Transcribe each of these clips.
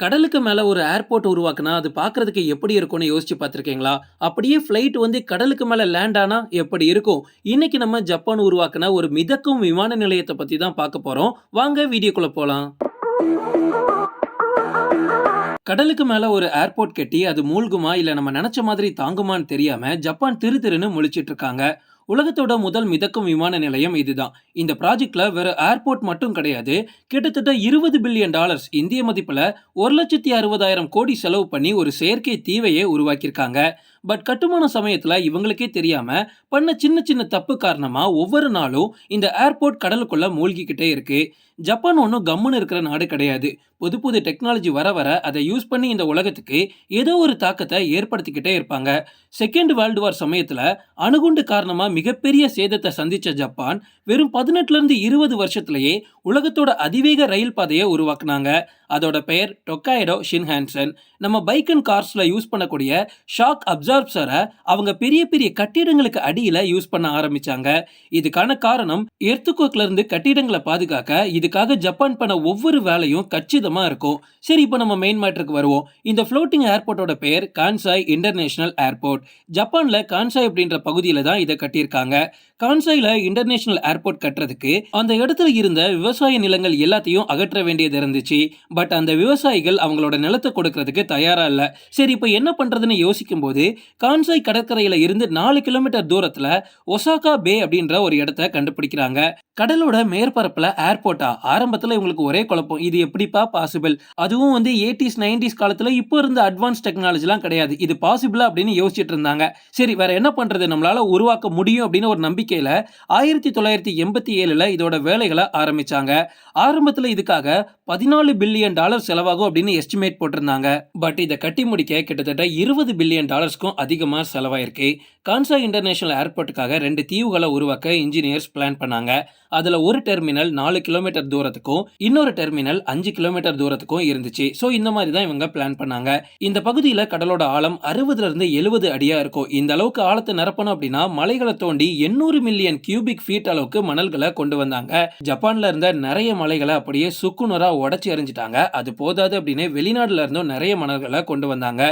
கடலுக்கு மேலே ஒரு ஏர்போர்ட் உருவாக்குனா, அது பார்க்கறதுக்கு எப்படி இருக்கும்னு யோசிச்சு பார்த்துருக்கீங்களா? அப்படியே ஃப்ளைட் வந்து கடலுக்கு மேலே லேண்ட் ஆனால் எப்படி இருக்கும்? இன்னைக்கு நம்ம ஜப்பான் உருவாக்குன ஒரு மிதக்கும் விமான நிலையத்தை பற்றி தான் பார்க்க போகிறோம் வாங்க வீடியோக்குள்ளே போகலாம் கடலுக்கு மேலே ஒரு ஏர்போர்ட் கட்டி அது மூழ்குமா இல்லை நம்ம நினச்ச மாதிரி தாங்குமான்னு தெரியாமல் ஜப்பான் திரு திருன்னு முழிச்சிட்டு இருக்காங்க. உலகத்தோட முதல் மிதக்கும் விமான நிலையம் இதுதான். இந்த ப்ராஜெக்ட்ல வெறும் ஏர்போர்ட் மட்டும் கிடையாது. கிட்டத்தட்ட 20 பில்லியன் டாலர்ஸ் இந்திய மதிப்புல 1,60,000 கோடி செலவு பண்ணி ஒரு செயற்கை தீவையே உருவாக்கியிருக்காங்க. பட் கட்டுமான சமயத்தில் இவங்களுக்கே தெரியாமல் பண்ண சின்ன சின்ன தப்பு காரணமாக ஒவ்வொரு நாளும் இந்த ஏர்போர்ட் கடலுக்குள்ளே மூழ்கிக்கிட்டே இருக்கு. ஜப்பான் ஒன்றும் கம்முன்னு இருக்கிற நாடு கிடையாது. புது புது டெக்னாலஜி வர வர அதை யூஸ் பண்ணி இந்த உலகத்துக்கு ஏதோ ஒரு தாக்கத்தை ஏற்படுத்திக்கிட்டே இருப்பாங்க. செகண்ட் வேர்ல்டு வார் சமயத்தில் அணுகுண்டு காரணமாக மிகப்பெரிய சேதத்தை சந்தித்த ஜப்பான் வெறும் பதினெட்டுலேருந்து இருபது வருஷத்துலேயே உலகத்தோட அதிவேக ரயில் பாதையை உருவாக்குனாங்க. அதோட பெயர் டொக்காய்டோ ஷின்ஹான்சன். நம்ம பைக் அண்ட் கார்ஸில் யூஸ் பண்ணக்கூடிய ஷாக் அப்சர்வ் அப்சார்ப்சரை அவங்க பெரிய பெரிய கட்டிடங்களுக்கு அடியில் யூஸ் பண்ண ஆரம்பிச்சாங்க. இதுக்கான காரணம் எர்த்குவேக்ல இருந்து கட்டிடங்களை பாதுகாக்க இதுக்காக ஜப்பான் பண்ண ஒவ்வொரு வேலையும் கச்சிதமா இருக்கும். சரி இப்போ நம்ம மெயின் மேட்ருக்கு வருவோம். இந்த ஃப்ளோட்டிங் ஏர்போர்ட்டோட பெயர் கான்சாய் இன்டர்நேஷனல் ஏர்போர்ட். ஜப்பான்ல கான்சாய் அப்படின்ற பகுதியில தான் இதை கட்டியிருக்காங்க. கான்சாயில் இன்டர்நேஷனல் ஏர்போர்ட் கட்டுறதுக்கு அந்த இடத்துல இருந்த விவசாய நிலங்கள் எல்லாத்தையும் அகற்ற வேண்டியது இருந்துச்சு. பட் அந்த விவசாயிகள் அவங்களோட நிலத்தை கொடுக்கறதுக்கு தயாரா இல்லை சரி இப்போ என்ன பண்றதுன்னு யோசிக்கும் போது கான்சாய் கடற்கரையில இருந்து நாலு கிலோமீட்டர் தூரத்துல ஒசாகா பே அப்படின்ற ஒரு இடத்த கண்டுபிடிக்கிறாங்க. கடலோட மேற்பரப்புல ஏர்போர்ட்டா? ஆரம்பத்துல இவங்களுக்கு ஒரே குழப்பம். இது எப்படிப்பா பாசிபிள்? அதுவும் வந்து 80ஸ் 90ஸ் காலத்துல இப்போ இருந்த அட்வான்ஸ் டெக்னாலஜிலாம் கிடையாது. இது பாசிபிளா அப்படின்னு யோசிச்சுட்டு இருந்தாங்க. சரி வேற என்ன பண்றது? நம்மளால உருவாக்க முடியும் அப்படின்னு ஒரு நம்பிக்கையில 1987ல இதோட வேலைகளை ஆரம்பிச்சாங்க. ஆரம்பத்துல இதுக்காக 14 பில்லியன் டாலர் செலவாகும் அப்படின்னு எஸ்டிமேட் போட்டிருந்தாங்க. பட் இதை கட்டி முடிக்க கிட்டத்தட்ட 20 பில்லியன் டாலர்ஸ்க்கும் அதிகமா செலவாயிருக்கு. கான்சா இன்டர்நேஷனல் ஏர்போர்ட்டுக்காக ரெண்டு தீவுகளை உருவாக்க இன்ஜினியர்ஸ் பிளான் பண்ணாங்க. அதுல ஒரு டெர்மினல் நாலு கிலோமீட்டர் தூரத்துக்கும் இன்னொரு டெர்மினல் அஞ்சு கிலோமீட்டர் தூரத்துக்கும் இருந்துச்சு. ஸோ இந்த மாதிரி தான் இவங்க பிளான் பண்ணாங்க. இந்த பகுதியில் கடலோட ஆழம் 60ல இருந்து 70 அடியா இருக்கும். இந்த அளவுக்கு ஆழத்தை நிரப்பணும் அப்படின்னா மலைகளை தோண்டி 800 மில்லியன் கியூபிக் ஃபீட் அளவுக்கு மணல்களை கொண்டு வந்தாங்க. ஜப்பான்ல இருந்த நிறைய மலைகளை அப்படியே சுக்குநூறா உடச்சி எறிஞ்சிட்டாங்க. அது போதாது அப்படின்னு வெளிநாடுல இருந்தும் நிறைய மணல்களை கொண்டு வந்தாங்க.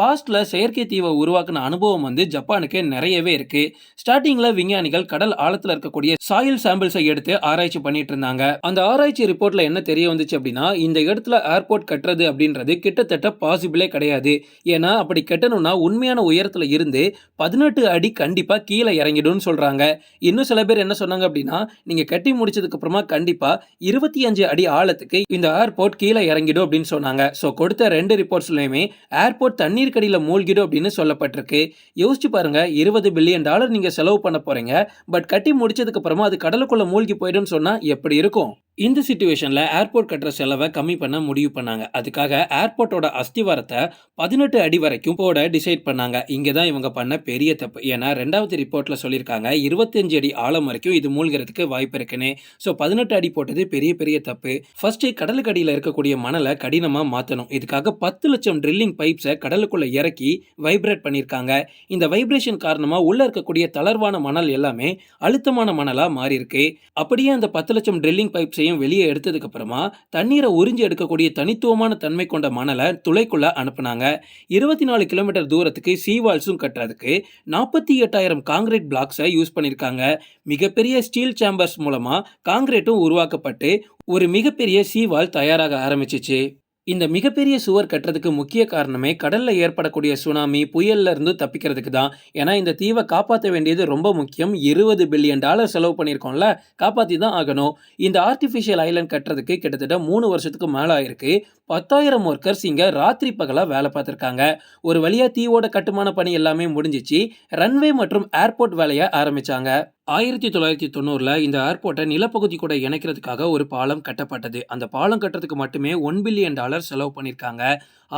பாஸ்ட்ல செயற்கை தீவை உருவாக்குன அனுபவம் வந்து ஜப்பானுக்கு நிறையவே இருக்கு. ஸ்டார்டிங்ல விஞ்ஞானிகள் கடல் ஆழத்துல இருக்கக்கூடிய சாயில் சாம்பிள்ஸை எடுத்து ஆராய்ச்சி பண்ணிட்டு இருந்தாங்க. அந்த ஆராய்ச்சி ரிப்போர்ட்ல என்ன தெரிய வந்துச்சு அப்படின்னா இந்த இடத்துல ஏர்போர்ட் கட்டுறது அப்படின்றது கிட்டத்தட்ட பாசிபிளே கிடையாது. ஏன்னா அப்படி கட்டணும்னா உண்மையான உயரத்துல இருந்து 18 அடி கண்டிப்பா கீழே இறங்கிடும்னு சொல்றாங்க. இன்னும் சில பேர் என்ன சொன்னாங்க அப்படின்னா நீங்க கட்டி முடிச்சதுக்கு அப்புறமா கண்டிப்பா 25 அடி ஆழத்துக்கு இந்த ஏர்போர்ட் கீழே இறங்கிடும் அப்படின்னு சொன்னாங்க. ஸோ கொடுத்த ரெண்டு ரிப்போர்ட்ஸ்லயுமே ஏர்போர்ட் தண்ணீர் கடியில் மூழ்கிடும் அப்படின்னு சொல்லப்பட்டிருக்கு. யோசிச்சு பாருங்க 20 பில்லியன் டாலர் நீங்கள் செலவு பண்ண போகிறீங்க பட் கட்டி முடிச்சதுக்கு அப்புறமா அது கடலுக்குள்ளே மூழ்கி போயிடும்னு சொன்னால் எப்படி இருக்கும்? இந்த சுச்சுவேஷனில் ஏர்போர்ட் கட்டுற செலவை கம்மி பண்ண முடிவு பண்ணாங்க. அதுக்காக ஏர்போர்ட்டோட அஸ்திவாரத்தை 18 அடி வரைக்கும் போட டிசைட் பண்ணாங்க. இங்கே தான் இவங்க பண்ண பெரிய தப்பு. ஏன்னா ரெண்டாவது ரிப்போர்ட்டில் சொல்லியிருக்காங்க 25 அடி ஆழம் வரைக்கும் இது மூழ்கிறதுக்கு வாய்ப்பு இருக்குன்னு. ஸோ 18 அடி போட்டது பெரிய பெரிய தப்பு. ஃபர்ஸ்ட் கடலுக்கு அடியில் இருக்கக்கூடிய மணலை கடினமாக மாற்றணும் இதுக்காக 10 லட்சம் ட்ரில்லிங் பைப்ஸை கடலுக்குள்ளே இறக்கி வைப்ரேட் பண்ணியிருக்காங்க. இந்த வைப்ரேஷன் காரணமாக உள்ளே இருக்கக்கூடிய தளர்வான மணல் எல்லாமே அழுத்தமான மணலாக மாறியிருக்கு அப்படியே அந்த 10 லட்சம் ட்ரில்லிங் பைப்ஸையும் வெளியே எடுத்ததுக்கப்புறமா தண்ணீரை உறிஞ்சி எடுக்கக்கூடிய தனித்துவமான தன்மை கொண்ட மணலை துளைக்குள்ளே அனுப்புனாங்க. 24 கிலோமீட்டர் தூரத்துக்கு சீ வால்ஸும் கட்டுறதுக்கு 48,000 கான்கிரீட் பிளாக்ஸை யூஸ் பண்ணியிருக்காங்க. மிகப்பெரிய ஸ்டீல் சேம்பர்ஸ் மூலமாக காங்கிரீட்டும் உருவாக்கப்பட்டு ஒரு மிகப்பெரிய சீ வால் தயாராக ஆரம்பிச்சிச்சு. இந்த மிகப்பெரிய சுவர் கட்டுறதுக்கு முக்கிய காரணமே கடல்ல ஏற்படக்கூடிய சுனாமி, புயல்ல இருந்து தப்பிக்கிறதுக்கு தான். ஏன்னா இந்த தீவை காப்பாற்ற வேண்டியது ரொம்ப முக்கியம். 20 பில்லியன் டாலர் செலவு பண்ணியிருக்கோம்ல காப்பாத்தி தான் ஆகணும். இந்த ஆர்டிஃபிஷியல் ஐலண்ட் கட்டுறதுக்கு கிட்டத்தட்ட மூணு வருஷத்துக்கு மேல ஆயிருக்கு. 10,000 ஒர்க்கர்ஸ் இங்க ராத்திரி பகலா வேலை பார்த்திருக்காங்க. ஒரு வழியா தீவோட கட்டுமான பணி எல்லாமே முடிஞ்சிச்சு. ரன்வே மற்றும் ஏர்போர்ட் வேலையை ஆயிரத்தி தொள்ளாயிரத்தி தொண்ணூறில் இந்த ஏர்போர்ட்டை நிலப்பகுதி கூட இணைக்கிறதுக்காக ஒரு பாலம் கட்டப்பட்டது. அந்த பாலம் கட்டுறதுக்கு மட்டுமே ஒன் பில்லியன் டாலர் செலவு பண்ணியிருக்காங்க.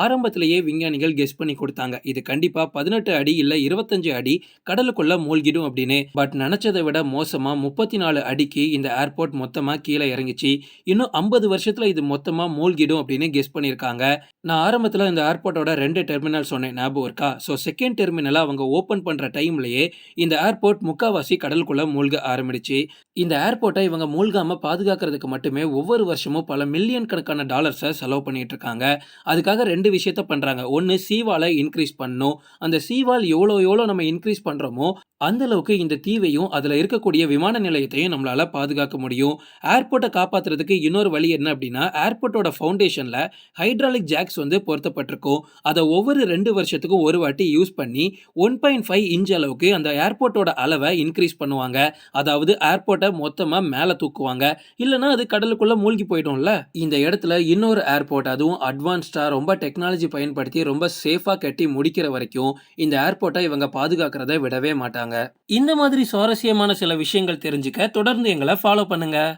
ஆரம்பத்திலேயே விஞ்ஞானிகள் கெஸ் பண்ணி கொடுத்தாங்க. இது கண்டிப்பா பதினெட்டு அடி இல்ல இருபத்தஞ்சு அடி கடலுக்குள்ள மூழ்கிடும் அப்படின்னு. பட் நினைச்சதை விட மோசமா முப்பத்தி நாலு அடிக்கு இந்த ஏர்போர்ட் மொத்தமா கீழே இறங்கிச்சு. இன்னும் ஐம்பது வருஷத்துல இது மொத்தமா மூழ்கிடும் அப்படின்னு கெஸ் பண்ணியிருக்காங்க. நான் ஆரம்பத்தில் இந்த ஏர்போர்ட்டோட ரெண்டு டெர்மினல் சொன்னேன் ஞாபகம் இருக்கா? ஸோ செகண்ட் டெர்மினலை அவங்க ஓப்பன் பண்ணுற டைம்லேயே இந்த ஏர்போர்ட் முக்காவாசி கடலுக்குள்ளே மூழ்க ஆரம்பிடுச்சு. இந்த ஏர்போர்ட்டை இவங்க மூழ்காம பாதுகாக்கிறதுக்கு மட்டுமே ஒவ்வொரு வருஷமும் பல மில்லியன் கணக்கான டாலர்ஸை செலவு பண்ணிட்டு இருக்காங்க. அதுக்காக ரெண்டு விஷயத்த பண்றாங்க. ஒன்று சீவாலை இன்க்ரீஸ் பண்ணும் அந்த சீவால் எவ்வளோ எவ்வளோ நம்ம இன்க்ரீஸ் பண்ணுறோமோ அந்த அளவுக்கு இந்த தீவையும் அதில் இருக்கக்கூடிய விமான நிலையத்தையும் நம்மளால பாதுகாக்க முடியும். ஏர்போர்ட்டை காப்பாத்துறதுக்கு இன்னொரு வழி என்ன அப்படின்னா ஏர்போர்ட்டோட ஃபவுண்டேஷனில் ஹைட்ராலிக் ஜாக்ஸ் வந்து பொருத்தப்பட்டிருக்கும். அதை ஒவ்வொரு ரெண்டு வருஷத்துக்கும் ஒரு வாட்டி யூஸ் பண்ணி ஒன் பாயிண்ட் ஃபைவ் இன்ச் அளவுக்கு அந்த ஏர்போர்ட்டோட அளவை இன்க்ரீஸ் பண்ணுவாங்க. அதாவது ஏர்போர்ட்டை மொத்தமாக மேலே தூக்குவாங்க. இல்லைன்னா அது கடலுக்குள்ளே மூழ்கி போயிடும்ல. இந்த இடத்துல இன்னொரு ஏர்போர்ட் அதுவும் அட்வான்ஸ்டாக ரொம்ப டெக் டெக்னாலஜி பயன்படுத்தி ரொம்ப சேஃபாக கட்டி முடிக்கிற வரைக்கும் இந்த ஏர்போர்ட்டை இவங்க பாதுகாக்கிறத விடவே மாட்டாங்க. இந்த மாதிரி சுவாரஸ்யமான சில விஷயங்கள் தெரிஞ்சுக்க தொடர்ந்து எங்களை ஃபாலோ பண்ணுங்கள்